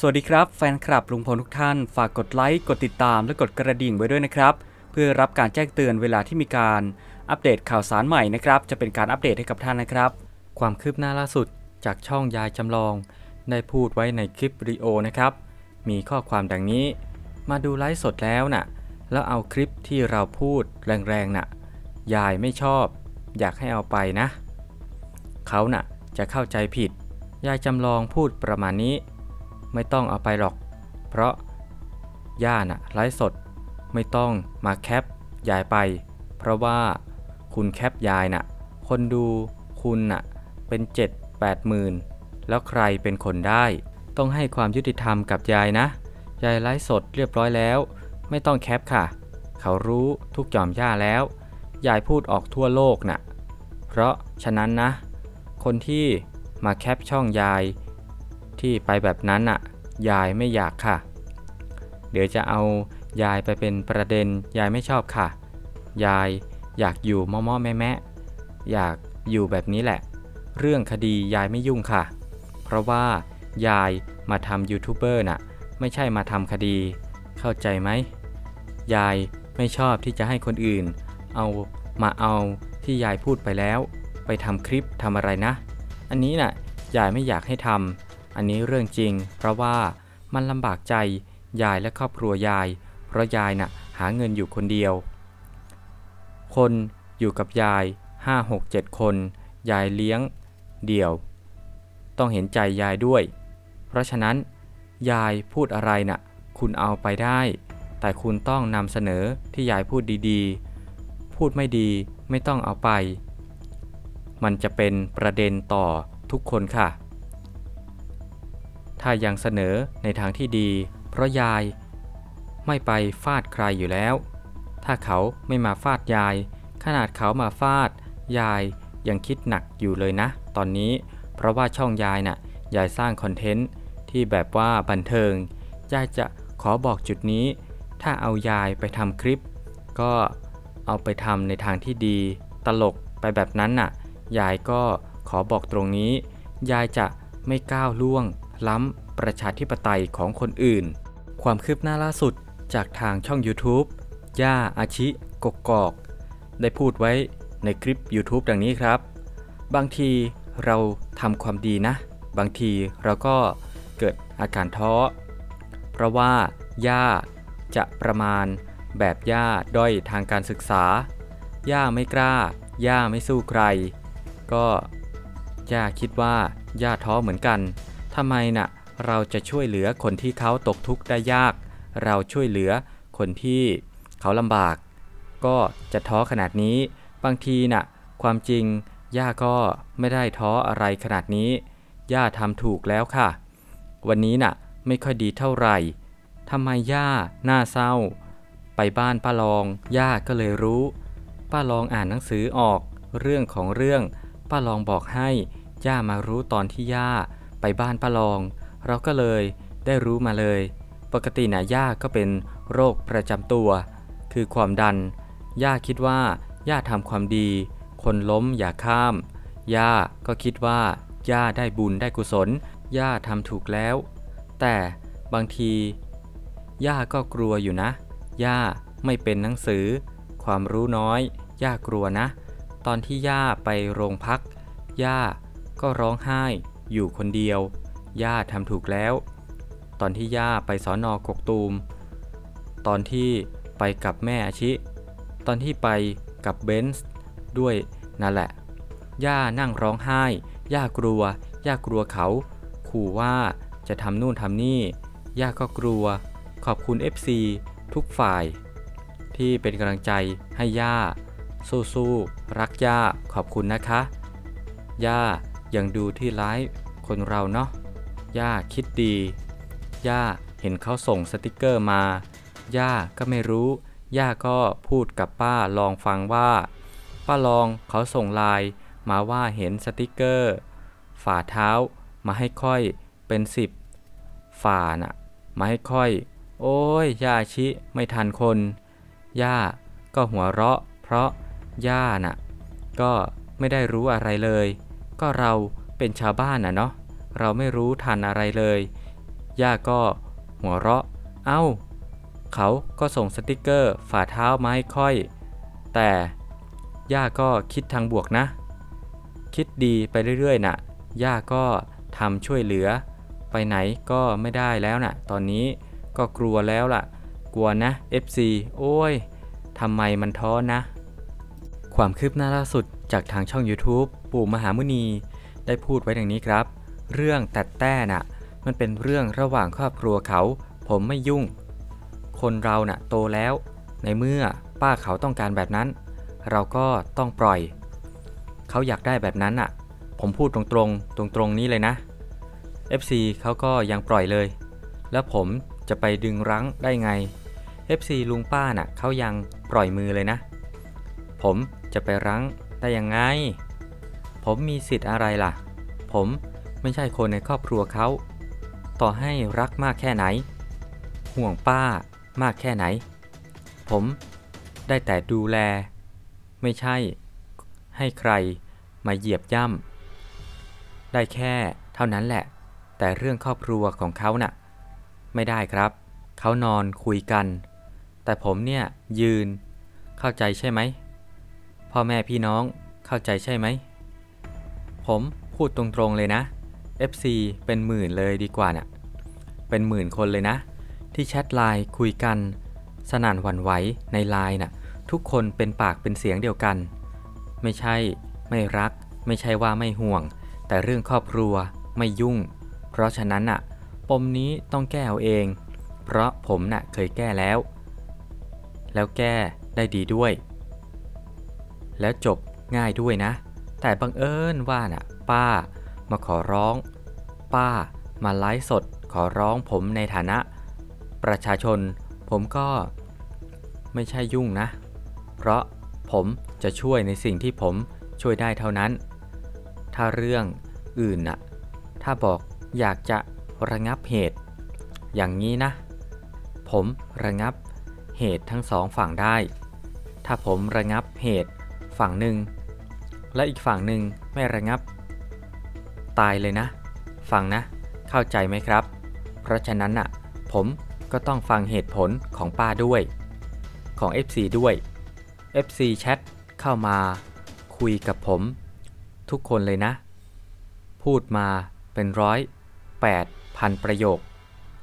สวัสดีครับแฟนคลับลุงพลทุกท่าน ฝากกดไลค์ กดติดตามและกดกระดิ่งไว้ด้วยนะครับ เพื่อรับการแจ้งเตือนเวลาที่มีการอัปเดตข่าวสารใหม่นะครับ จะเป็นการอัปเดตให้กับท่านนะครับ ความคืบหน้าล่าสุดจากช่องยายจำลอง ได้พูดไว้ในคลิปวิดีโอนะครับ มีข้อความดังนี้ มาดูไลฟ์สดแล้วน่ะ แล้วเอาคลิปที่เราพูดแรงๆน่ะ ยายไม่ชอบ อยากให้เอาไปนะ เขาน่ะจะเข้าใจผิด ยายจำลองพูดประมาณนี้ ไม่ต้องเอาไปหรอก เพราะย่าน่ะไลฟ์สด ไม่ต้องมาแคปยายไป เพราะว่าคุณแคปยายน่ะ คนดูคุณน่ะเป็น 7 8หมื่นแล้วใครเป็นคนได้ ต้องให้ความยุติธรรมกับยายนะ ยายไลฟ์สดเรียบร้อยแล้ว ไม่ต้องแคปค่ะ เขารู้ทุกหย่อมย่าแล้ว ยายพูดออกทั่วโลกน่ะ เพราะฉะนั้นนะ คนที่มาแคปช่องยาย ที่ไปแบบนั้นน่ะ ยายไม่อยากค่ะ เดี๋ยวจะเอายายไปเป็นประเด็นยายไม่ชอบค่ะ ยายอยากอยู่ม่อมๆแม่แม่ๆอยากอยู่แบบนี้แหละ เรื่องคดียายไม่ยุ่งค่ะ เพราะว่ายายมาทำยูทูบเบอร์น่ะ ไม่ใช่มาทำคดี เข้าใจไหม ยายไม่ชอบที่จะให้คนอื่น เอามาเอาที่ยายพูดไปแล้ว ไปทำคลิปทำอะไรนะ อันนี้น่ะยายไม่อยากให้ทำ อันนี้เรื่องจริง เพราะว่ามันลำบากใจยายและครอบครัวยาย เพราะยายน่ะหาเงินอยู่คนเดียว คนอยู่กับยาย 5 6 7 คน ยายเลี้ยง เดี่ยว ต้องเห็นใจยายด้วย เพราะฉะนั้น ยายพูดอะไรน่ะ คุณเอาไปได้ แต่คุณต้องนำเสนอที่ยายพูดดีๆ พูดไม่ดีไม่ต้องเอาไป มันจะเป็นประเด็นต่อทุกคนค่ะ ถ้ายังเสนอในทางที่ดี เพราะยายไม่ไปฟาดใครอยู่แล้ว ถ้าเขาไม่มาฟาดยาย ขนาดเขามาฟาด ยายยังคิดหนักอยู่เลยนะ ตอนนี้ เพราะว่าช่องยายน่ะ ยายสร้างคอนเทนต์ที่แบบว่าบันเทิง ยายจะขอบอกจุดนี้ ถ้าเอายายไปทำคลิป ก็เอาไปทำในทางที่ดี ตลกไปแบบนั้นน่ะ ยายก็ขอบอกตรงนี้ ยายจะไม่ก้าวล่วง ล้ำประชาธิปไตยของคนอื่น ความคืบหน้าล่าสุดจากทางช่อง YouTube ย่าอาชิกกกอก ได้พูดไว้ในคลิป YouTube ดังนี้ครับ บางทีเราทำความดีนะ บางทีเราก็เกิดอาการท้อ เพราะว่าย่าจะประมาณแบบย่าด้อยทางการศึกษา ย่าไม่กล้า ย่าไม่สู้ใคร ก็ย่าคิดว่าย่าท้อเหมือนกัน ทำไมน่ะเราจะช่วยเหลือคนที่เขาตกทุกข์ได้ยาก เราช่วยเหลือคนที่เขาลำบาก ก็จะท้อขนาดนี้ บางทีน่ะความจริงย่าก็ไม่ได้ท้ออะไรขนาดนี้ ย่าทำถูกแล้วค่ะ วันนี้น่ะไม่ค่อยดีเท่าไหร่ทำไมย่าหน้าเศร้า ไปบ้านป้าลอง ย่าก็เลยรู้ ป้าลองอ่านหนังสือออก เรื่องของเรื่อง ป้าลองบอกให้ ย่ามารู้ตอนที่ย่า ไปบ้านป้าลอง เราก็เลยได้รู้มาเลย ปกตินะย่าก็เป็นโรคประจำตัว คือความดัน ย่าคิดว่าย่าทำความดี คนล้มอย่าข้าม ย่าก็คิดว่าย่าได้บุญได้กุศล ย่าทำถูกแล้ว แต่บางที ย่าก็กลัวอยู่นะ ย่าไม่เป็นหนังสือ ความรู้น้อย ย่ากลัวนะ ตอนที่ย่าไปโรงพัก ย่าก็ร้องไห้ อยู่คนเดียว ย่าทำถูกแล้ว ตอนที่ย่าไปสอนอกกตูม ตอนที่ไปกับแม่อาชิ ตอนที่ไปกับเบนซ์ด้วยนั่นแหละ ย่านั่งร้องไห้ ย่ากลัว ย่ากลัวเขา ขู่ว่าจะทำนู่นทำนี่ ย่าก็กลัว ขอบคุณ FC ทุกฝ่าย ที่เป็นกำลังใจให้ย่า สู้ๆ รักย่า ขอบคุณนะคะ ย่ายังดูที่ไลฟ์ คนเราเนาะย่าคิดดี ย่าเห็นเขาส่งสติกเกอร์มา ย่าก็ไม่รู้ ย่าก็พูดกับป้าลองฟังว่า ป้าลองเขาส่งไลน์มาว่าเห็นสติกเกอร์ ฝ่าเท้ามาให้ค่อยเป็นสิบฝ่าน่ะมาให้ค่อย โอ้ยย่าชิไม่ทันคน ย่าก็หัวเราะ เพราะย่าน่ะก็ไม่ได้รู้อะไรเลย ก็เรา เป็นชาวบ้านนะเนาะเราไม่รู้ทันอะไรเลย ย่าก็หัวเราะ เอ้า เขาก็ส่งสติกเกอร์ฝ่าเท้ามาให้ค่อย แต่ย่าก็คิดทางบวกนะ คิดดีไปเรื่อยๆน่ะ ย่าก็ทำช่วยเหลือ ไปไหนก็ไม่ได้แล้วน่ะ ตอนนี้ก็กลัวแล้วล่ะ กลัวนะ FC โอ้ยทำไมมันท้อนะ ความคืบหน้าล่าสุดจากทางช่อง YouTube ปู่มหามุนี ได้พูดไว้ดังนี้ครับ เรื่องตัดแต้น่ะ มันเป็นเรื่องระหว่างครอบครัวเขา ผมไม่ยุ่ง คนเราน่ะโตแล้ว ในเมื่อป้าเขาต้องการแบบนั้น เราก็ต้องปล่อย เขาอยากได้แบบนั้นน่ะ ผมพูดตรงๆ ตรงๆนี้เลยนะ FC เขาก็ยังปล่อยเลย แล้วผมจะไปดึงรั้งได้ไง FC ลุงป้าน่ะเขายังปล่อยมือเลยนะ ผมจะไปรั้งได้ยังไง ผมมีสิทธิ์อะไรล่ะ ผมไม่ใช่คนในครอบครัวเขา ต่อให้รักมากแค่ไหน ห่วงป้ามากแค่ไหน ผมได้แต่ดูแล ไม่ใช่ให้ใครมาเหยียบย่ำได้แค่เท่านั้นแหละ แต่เรื่องครอบครัวของเขาน่ะ ไม่ได้ครับ เขานอนคุยกัน แต่ผมเนี่ยยืน เข้าใจใช่ไหมพ่อแม่พี่น้องเข้าใจใช่ไหม ผมพูดตรงๆเลยนะ FC เป็นหมื่นเลยดีกว่าน่ะ เป็นหมื่นคนเลยนะ ที่แชทไลน์คุยกัน สนั่นหวั่นไหวในไลน์น่ะ ทุกคนเป็นปากเป็นเสียงเดียวกัน ไม่ใช่ไม่รัก ไม่ใช่ว่าไม่ห่วง แต่เรื่องครอบครัวไม่ยุ่ง เพราะฉะนั้นน่ะ ปมนี้ต้องแก้เอาเอง เพราะผมน่ะเคยแก้แล้ว แล้วแก้ได้ดีด้วย แล้วจบง่ายด้วยนะ แต่บังเอิญว่าน่ะป้ามาขอร้อง ป้ามาไลฟ์สดขอร้องผมในฐานะ ประชาชน ผมก็ไม่ใช่ยุ่งนะ เพราะผมจะช่วยในสิ่งที่ผมช่วยได้เท่านั้น ถ้าเรื่องอื่นน่ะถ้าบอกอยากจะระงับเหตุ อย่างนี้นะ ผมระงับเหตุทั้งสองฝั่งได้ ถ้าผมระงับเหตุฝั่งหนึ่ง และอีกฝั่งหนึ่งไม่ระงับ ตายเลยนะ ฟังนะ เข้าใจไหมครับ เพราะฉะนั้นน่ะ ผมก็ต้องฟังเหตุผลของป้าด้วย ของ FC ด้วย FC แชทเข้ามา คุยกับผม ทุกคนเลยนะ พูดมาเป็นร้อยแปดพันประโยค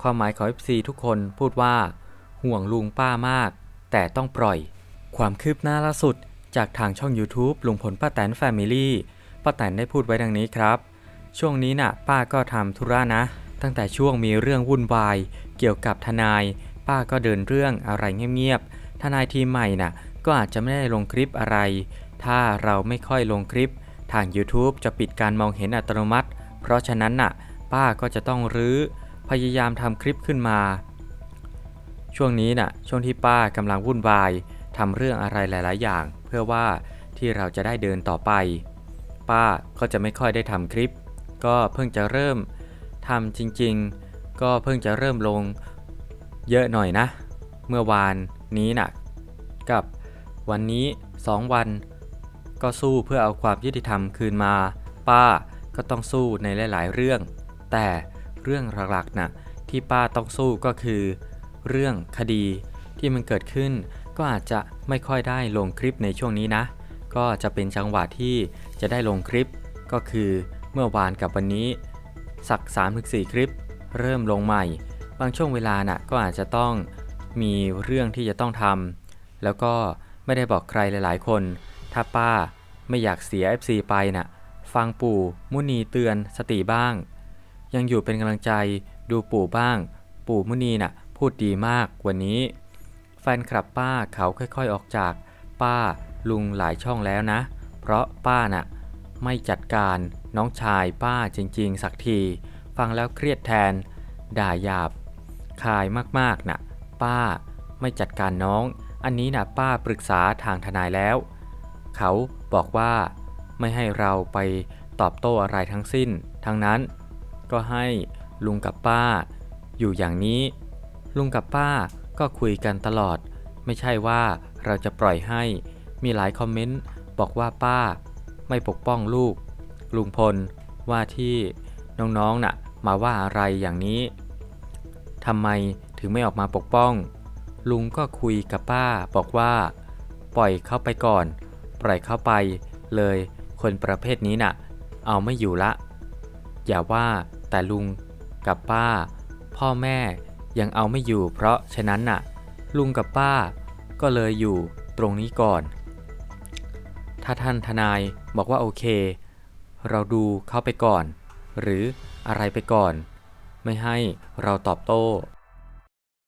ความหมายของ FC ทุกคนพูดว่า ห่วงลุงป้ามาก แต่ต้องปล่อย ความคืบหน้าล่าสุด จากทางช่อง YouTube ลุงพลป้าแตนแฟมิลี่ป้าแตนได้พูดไว้ดังนี้ครับ ช่วงนี้น่ะป้าก็ทำธุระนะ ตั้งแต่ช่วงมีเรื่องวุ่นวาย เกี่ยวกับทนาย ป้าก็เดินเรื่องอะไรเงียบๆทนายทีมใหม่น่ะ ก็อาจจะไม่ได้ลงคลิปอะไร ถ้าเราไม่ค่อยลงคลิป ทาง YouTube จะปิดการมองเห็นอัตโนมัติ เพราะฉะนั้นน่ะ ป้าก็จะต้องรื้อพยายามทำคลิปขึ้นมา ช่วงนี้น่ะช่วงที่ป้ากำลังวุ่นวาย ทำเรื่องอะไรหลาย ๆ อย่าง เพื่อว่าที่เราจะได้เดินต่อไป ป้าก็จะไม่ค่อยได้ทำคลิป ก็เพิ่งจะเริ่มทำจริง ๆ ก็เพิ่งจะเริ่มลงเยอะหน่อยนะ เมื่อวานนี้น่ะกับวันนี้ 2 วัน ก็สู้เพื่อเอาความยุติธรรมคืนมา ป้าก็ต้องสู้ในหลาย ๆ เรื่อง แต่เรื่องหลักๆน่ะที่ป้าต้องสู้ก็คือ เรื่องคดีที่มันเกิดขึ้น ก็อาจจะไม่ค่อยได้ลงคลิปในช่วงนี้นะ ก็จะเป็นจังหวะที่จะได้ลงคลิป ก็คือเมื่อวานกับวันนี้ สัก 3-4 คลิป เริ่มลงใหม่ บางช่วงเวลาน่ะก็อาจจะต้องมีเรื่องที่จะต้องทำแล้วก็ไม่ได้บอกใครหลายๆ คน ถ้าป้าไม่อยากเสีย FC ไปน่ะฟังปู่มุนีเตือนสติบ้าง ยังอยู่เป็นกำลังใจดูปู่บ้าง ปู่มุนีน่ะพูดดีมากวันนี้ แฟนคลับป้าเขาค่อยๆออกจาก ป้าลุงหลายช่องแล้วนะ เพราะป้าน่ะไม่จัดการน้องชายป้าจริงๆ สักที ฟังแล้วเครียดแทน ด่าหยาบ คายมากๆน่ะ ป้าไม่จัดการน้อง อันนี้น่ะป้าปรึกษาทางทนายแล้ว เขาบอกว่าไม่ให้เราไปตอบโต้อะไรทั้งสิ้น ทั้งนั้นก็ให้ลุงกับป้า อยู่อย่างนี้ ลุงกับป้า ก็คุยกันตลอด ไม่ใช่ว่าเราจะปล่อยให้ มีหลายคอมเมนต์บอกว่าป้า ไม่ปกป้องลูก ลุงพลว่าที่น้องๆน่ะ มาว่าอะไรอย่างนี้ทำไมถึงไม่ออกมาปกป้อง ลุงก็คุยกับป้าบอกว่า ปล่อยเข้าไปก่อน ปล่อยเข้าไป เลย คนประเภทนี้น่ะ เอาไม่อยู่ละ อย่าว่าแต่ลุงกับป้า พ่อแม่ ยังเอาไม่อยู่ เพราะฉะนั้นน่ะ ลุงกับป้าก็เลยอยู่ตรงนี้ก่อน ถ้าท่านทนายบอกว่าโอเค เราดูเข้าไปก่อน หรืออะไรไปก่อน ไม่ให้เราตอบโต้